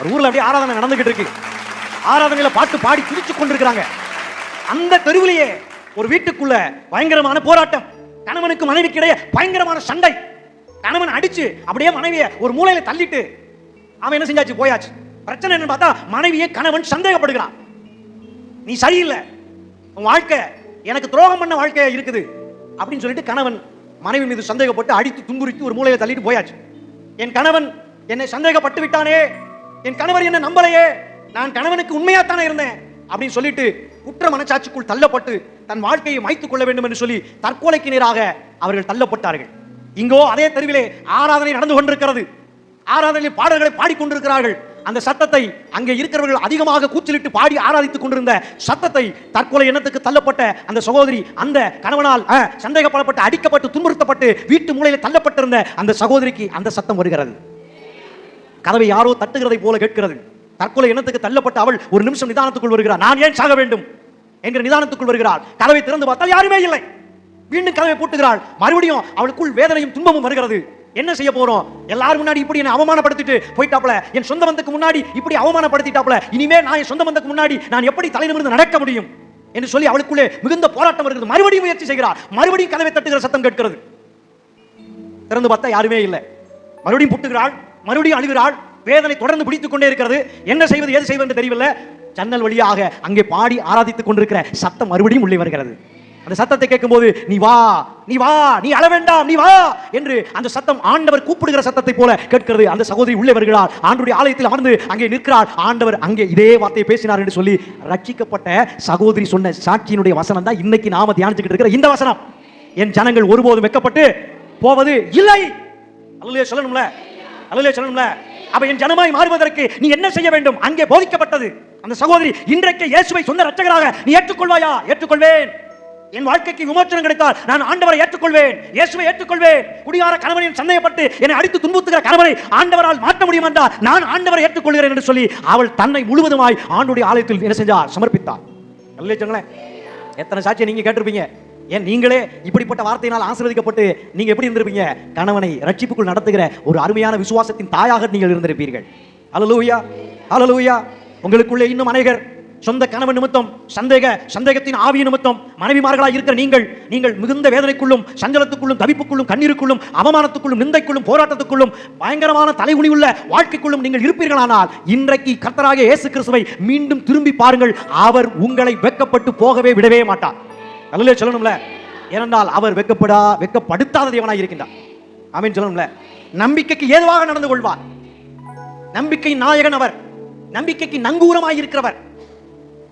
ஒரு ஊரில் அப்படியே ஆராதனை நடந்துகிட்டு இருக்கு. ஆராதனையில் பாட்டு பாடி குதிச்சு கொண்டிருக்கிறாங்க. அந்த தெருவிலேயே ஒரு வீட்டுக்குள்ள பயங்கரமான போராட்டம். கணவனுக்கு மனைவிக்கு இடையே பயங்கரமான சண்டை. கணவன் அடிச்சு அப்படியே மனைவியை ஒரு மூலையில தள்ளிட்டு அவன் என்ன செஞ்சாச்சு? போயாச்சு. பிரச்சனை என்னன்னு பார்த்தா மனைவியை கணவன் சந்தேகப்படுகிறான். நீ சரியில்லை. உன் வாழ்க்கை எனக்கு துரோகம் பண்ண வாழ்க்கையா இருக்குது. அப்படின்னு சொல்லிட்டு கணவன் மனைவி மீது சந்தேகப்பட்டு அடித்து துன்புறுத்தி ஒரு மூலையை தள்ளிட்டு போயாச்சு. என் கணவன் என்னை சந்தேகப்பட்டு விட்டானே என் கணவர் என்ன நம்பலையே. நான் கணவனுக்கு உண்மையாத்தானே இருந்தேன் அப்படின்னு சொல்லிட்டு குற்ற மனச்சாட்சிக்குள் தள்ளப்பட்டு தன் வாழ்க்கையை மாய்த்துக் கொள்ள வேண்டும் என்று சொல்லி தற்கொலைக்கு நேராக அவர்கள் தள்ளப்பட்டார்கள். இங்கோ அதே தெருவிலே ஆராதனை நடந்து கொண்டிருக்கிறது. ஆராதனையில் பாடல்களை பாடிக்கொண்டிருக்கிறார்கள் அந்த சத்தத்தை அங்கே இருக்கிறவர்கள் அதிகமாக கூச்சலிட்டு பாடி ஆராதித்துக் கொண்டிருந்த சத்தத்தை தற்கொலை எண்ணத்துக்கு தள்ளப்பட்ட அந்த சகோதரி அந்த கணவனால் சந்தேகப்படப்பட்டு அடிக்கப்பட்டு துன்புறுத்தப்பட்டு வீட்டு மூலையில் தள்ளப்பட்டிருந்த அந்த சகோதரிக்கு அந்த சத்தம் வருகிறது. கதவை யாரோ தட்டுகிறதை போல கேட்கிறது. தற்கொலை எண்ணத்துக்கு தள்ளப்பட்ட அவள் ஒரு நிமிஷம் நிதானத்துக்குள் வருகிறார் நான் ஏன் சாக வேண்டும்? என்கிற நிதானத்துக்குள் வருகிறாள். கதவை திறந்து பார்த்தால் யாருமே இல்லை. மீண்டும் கதவை பூட்டுகிறாள். மறுபடியும் அவளுக்குள் வேதனையும் துன்பமும் வருகிறது. என்ன செய்ய போறோம்? எல்லாரும் முன்னாடி இப்படி என்ன அவமானப்படுத்திட்டு போயிட்டாப்ல என் சொந்த பந்தத்துக்கு முன்னாடி இப்படி அவமானப்படுத்திட்டாப்ல இனிமே நான் என் சொந்த பந்தத்துக்கு முன்னாடி நான் எப்படி தலைநிமிர்ந்து நடக்க முடியும்? என்று சொல்லி அவளுக்குள்ளே மிகுந்த போராட்டம் வருகிறது. மறுபடியும் முயற்சி செய்கிறார் மறுபடியும் கதவை தட்டுகிற சத்தம் கேட்கிறது. திறந்து பார்த்தா யாருமே இல்லை. மறுபடியும் புட்டுகிறாள். மறுபடியும் அழுகிறாள். வேதனை தொடர்ந்து பிடித்துக் கொண்டே இருக்கிறது. என்ன செய்வது ஏது செய்வது என்று தெரியவில்லை. ஜன்னல் வழியாக அங்கே பாடி ஆராதித்துக் கொண்டிருக்கிற சத்தம் மறுபடியும் உள்ளே வருகிறது. அந்த சத்தத்தை கேட்கும்போது நீ வா நீ வா நீ அழ வேண்டாம் நீ வா என்று அந்த சத்தம் ஆண்டவர் கூப்பிடுகிற சத்தத்தை போல கேட்கிறது. அந்த சகோதரி உள்ளே வருகிறாள். ஆண்டுடைய ஆலயத்தில் அமர்ந்து அங்கே நிற்கிறார் ஆண்டவர் அங்கே இதே வார்த்தையை பேசினார் என்று சொல்லி ரட்சிக்கப்பட்ட சகோதரி சொன்ன சாட்சியினுடைய வசனம் தான் இன்னைக்கு நாம தியானிச்சுக்கிட்டு இருக்கிற இந்த வசனம். என் ஜனங்கள் ஒருபோதும் வெட்கப்பட்டு போவது இல்லை. அல்லையே சொல்லணும்ல? அல்லையே சொல்லணும்ல? அப்ப என் ஜனமாய் மாறுவதற்கு நீ என்ன செய்ய வேண்டும்? அங்கே போதிக்கப்பட்டது. அந்த சகோதரி இன்றைக்கு இயேசுவை சொந்த ரட்சகராக நீ ஏற்றுக்கொள்வாயா? ஏற்றுக்கொள்வேன். என் வாழ்க்கைக்கு விமோச்சனம் கிடைத்தால் நான் ஆண்டவரை ஏற்றுக்கொள்வேன். இயேசுவை ஏற்றுக்கொள்வேன். குடியார கணவனின் சந்தேகப்பட்டு என்னை அடித்து துன்புத்துகிற கணவனை ஆண்டவரால் மாற்ற முடியும் என்றால் நான் ஆண்டவரை ஏற்றுக்கொள்கிறேன் என்று சொல்லி அவள் தன்னை முழுவதுமாய் ஆண்டுடைய ஆலயத்தில் என்ன செஞ்சார் சமர்ப்பித்தார் எத்தனை சாட்சியை நீங்க கேட்டிருப்பீங்க? ஏன் நீங்களே இப்படிப்பட்ட வார்த்தையினால் ஆசீர்வதிக்கப்பட்டு நீங்க எப்படி இருந்திருப்பீங்க? கணவனை ரட்சிப்புக்குள் நடத்துகிற ஒரு அருமையான விசுவாசத்தின் தாயாக நீங்கள் இருந்திருப்பீர்கள். அலலூயா அலலூயா உங்களுக்குள்ளே இன்னும் அநேகர் சொந்த கணவன் நிமித்தம் சந்தேக சந்தேகத்தின் ஆவிய நிமித்தம் மனைவிமார்களாக இருக்கிற நீங்கள் நீங்கள் மிகுந்த வேதனைக்குள்ளும் சஞ்சலத்துக்குள்ளும் தவிப்புக்குள்ளும் கண்ணீருக்குள்ளும் அவமானத்துக்குள்ளும் நிந்தைக்குள்ளும் போராட்டத்துக்குள்ளும் பயங்கரமான தலைகுனிவுள்ள வாழ்க்கைக்குள்ளும் நீங்கள் இருப்பீர்களானால் இன்றைக்கு கர்த்தராக இயேசு கிறிஸ்துவை மீண்டும் திரும்பி பாருங்கள். அவர் உங்களை வெட்கப்பட்டு போகவே விடவே மாட்டார். நல்ல சொல்லணும்ல. ஏனென்றால் அவர் வெட்கப்படா வெக்கப்படுத்தாத தேவனாக இருக்கின்றார். ஆமென் சொல்லணும்ல. நம்பிக்கைக்கு ஏதுவாக நடந்து கொள்வார். நம்பிக்கை நாயகன் அவர். நம்பிக்கைக்கு நங்கூரமாய் இருக்கிறவர்.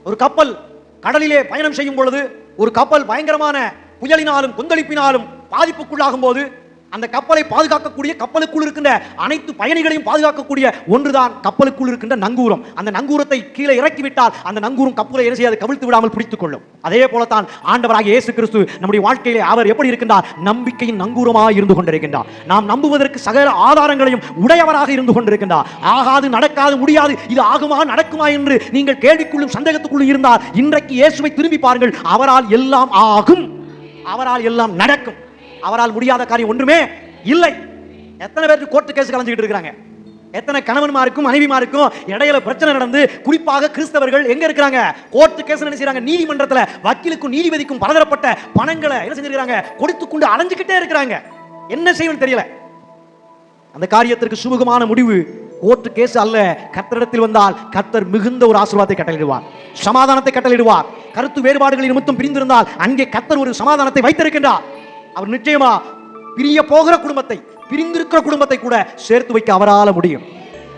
ஒரு கப்பல் கடலிலே பயணம் செய்யும் பொழுது ஒரு கப்பல் பயங்கரமான புயலினாலும் கொந்தளிப்பினாலும் பாதிப்புக்குள்ளாகும் போது அந்த கப்பலை பாதுகாக்கக்கூடிய கப்பலுக்குள் இருக்கின்ற அனைத்து பயணிகளையும் பாதுகாக்கக்கூடிய ஒன்றுதான் கப்பலுக்குள் இருக்கின்ற நங்கூரம். அந்த நங்கூரத்தை கீழே இறக்கிவிட்டால் அந்த நங்கூரம் கப்பலை என்ன செய்யாது? கவிழ்த்து விடாமல் பிடித்துக் கொள்ளும். அதே போலத்தான் ஆண்டவராக இயேசு கிறிஸ்து நம்முடைய வாழ்க்கையிலே அவர் எப்படி இருக்கின்றார்? நம்பிக்கையின் நங்கூரமாக இருந்து கொண்டிருக்கின்றார். நாம் நம்புவதற்கு சகல ஆதாரங்களையும் உடையவராக இருந்து கொண்டிருக்கின்றார். ஆகாது நடக்காது முடியாது இது ஆகுமா நடக்குமா என்று நீங்கள் கேள்விக்குள்ளும் சந்தேகத்துக்குள்ளும் இருந்தால் இன்றைக்கு இயேசுவை திரும்பி பாருங்கள். அவரால் எல்லாம் ஆகும். அவரால் எல்லாம் நடக்கும். அவரால் முடியாத காரியம் ஒன்றுமே இல்லை. எத்தனை பேருக்கு கோர்ட்டு கேஸ் கலந்துக்கிட்டு இருக்காங்க எத்தனை கணவன்மாருக்கும் மனைவிமாருக்கும் இடையில பிரச்சனை நடந்து குறிப்பாக கிறிஸ்தவர்கள் எங்க இருக்கிறாங்க? கோர்ட்டு கேஸ் என்ன செய்யறாங்க நீதிமன்றத்துல வக்கீலுக்கும் நீதிபதிக்கும் பலதரப்பட்ட பணங்களை என்ன செஞ்சிருக்காங்க கொடுத்து கொண்டு அலைஞ்சுக்கிட்டே இருக்கிறாங்க. என்ன செய்யணும் தெரியல. அந்த காரியத்திற்கு சுமூகமான முடிவு கோர்ட்டு கேஸ் அல்ல. கத்தரிடத்தில் வந்தால் கத்தர் மிகுந்த ஒரு ஆசீர்வாதத்தை கட்டளிடுவார் சமாதானத்தை கட்டளிடுவார் கருத்து வேறுபாடுகளின் நிமித்தம் பிரிந்திருந்தால் அங்கே கத்தர் ஒரு சமாதானத்தை வைத்திருக்கின்றார். அவர் நிச்சயமா பிரிய போகிற குடும்பத்தை பிரிந்திருக்கிற குடும்பத்தை கூட சேர்த்து வைக்க அவரால் முடியும்.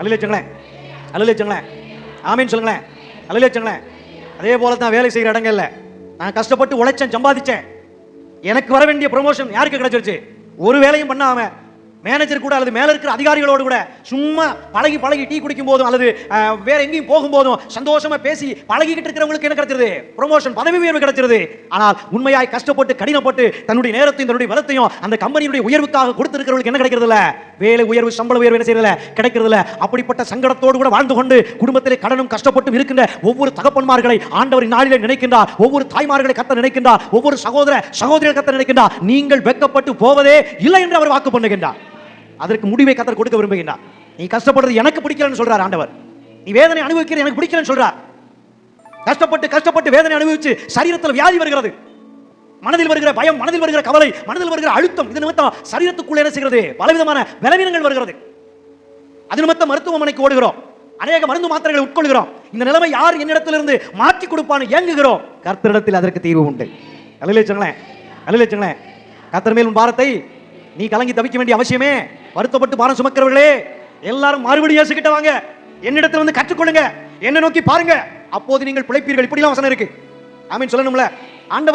அல்லைச்சங்களேன் அல்லைச்சங்களேன் ஆமீன் சொல்லுங்களேன். அல்லைச்சங்களேன் அதே போல தான் வேலை செய்கிற இடங்கள்ல நான் கஷ்டப்பட்டு உழைச்சேன் சம்பாதிச்சேன். எனக்கு வர வேண்டிய ப்ரொமோஷன் யாருக்கு கிடைச்சிருச்சு? ஒரு வேலையும் பண்ணாம மேனேஜர் கூட அல்லது மேலே இருக்கிற அதிகாரிகளோடு கூட சும்மா பழகி பழகி டீ குடிக்கும் போதும் அல்லது வேற எங்கேயும் போகும்போதும் சந்தோஷமா பேசி பழகிக்கிட்டு இருக்கிறவங்களுக்கு என்ன கிடைச்சிருது? ப்ரொமோஷன் பதவி உயர்வு கிடைச்சிருது. ஆனால் உண்மையாய் கஷ்டப்பட்டு கடினப்பட்டு தன்னுடைய நேரத்தையும் தன்னுடைய பலத்தையும் அந்த கம்பெனியுடைய உயர்வுக்காக கொடுத்திருக்கிறவங்களுக்கு என்ன கிடைக்கிறது இல்ல வேலை உயர்வு சம்பள உயர்வு என்ன செய்யல கிடைக்கிறது இல்ல அப்படிப்பட்ட சங்கடத்தோடு கூட வாழ்ந்து கொண்டு குடும்பத்திலே கடனும் கஷ்டப்பட்டும் இருக்கின்ற ஒவ்வொரு தகப்பன்மார்களை ஆண்டவர் நாளிலே நினைக்கின்றார். ஒவ்வொரு தாய்மார்களை கத்த நினைக்கின்றார். ஒவ்வொரு சகோதர சகோதரிகள் கத்த நினைக்கின்றார். நீங்கள் வெக்கப்பட்டு போவதே இல்லை என்று அவர் வாக்கு பண்ணுகின்றார். அதற்கு முடிவை கத்தர் கொடுக்க விரும்புகின்றார். நீ கஷ்டப்படுறது எனக்கு பிடிக்கலன்னு சொல்றார் ஆண்டவர். நீ வேதனை அனுபவிக்கிறது எனக்கு பிடிக்கலன்னு சொல்றார். கஷ்டப்பட்டு கஷ்டப்பட்டு வேதனை அனுபவிச்சு சரீரத்தில் வியாதி வருகிறது. மனதில் வருகிற பயம் மனதில் வருகிற கவலை மனதில் வருகிற அழுத்தம் இது நிமித்தம் சரீரத்துக்குள்ள என்ன செய்கிறது? பலவிதமான பலவீனங்கள் வருகிறது. அது நிமித்தம் மருத்துவமனைக்கு ஓடுகிறோம். அநேக மருந்து மாத்திரைகளை உட்கொள்கிறோம். இந்த நிலைமை யார் என்னிடத்திலிருந்து மாற்றி கொடுப்பான்னு ஏங்குகிறோம். கர்த்தரிடத்தில் அதற்கு தீர்வு உண்டு. அலையிலேச்சங்களேன் அலையிலேச்சங்களேன் கர்த்தர் மேல் உன் பாரத்தை நீ கலங்கி தவிக்க வேண்டிய அவசியமே. வருத்தப்பட்டு பாரம் சுமக்கிறவர்களே எல்லாரும் மறுபடியும் இயேசுகிட்ட வாங்க. என்னிடத்தில் வந்து கற்றுக்கொள்ளுங்க. என்ன நோக்கி பாருங்க. அப்போது நீங்கள் பிழைப்பீர்கள். இப்படிலாம் வசனம் இருக்கு. ஆமீன். சொல்லணும்ல? ஆண்டவர்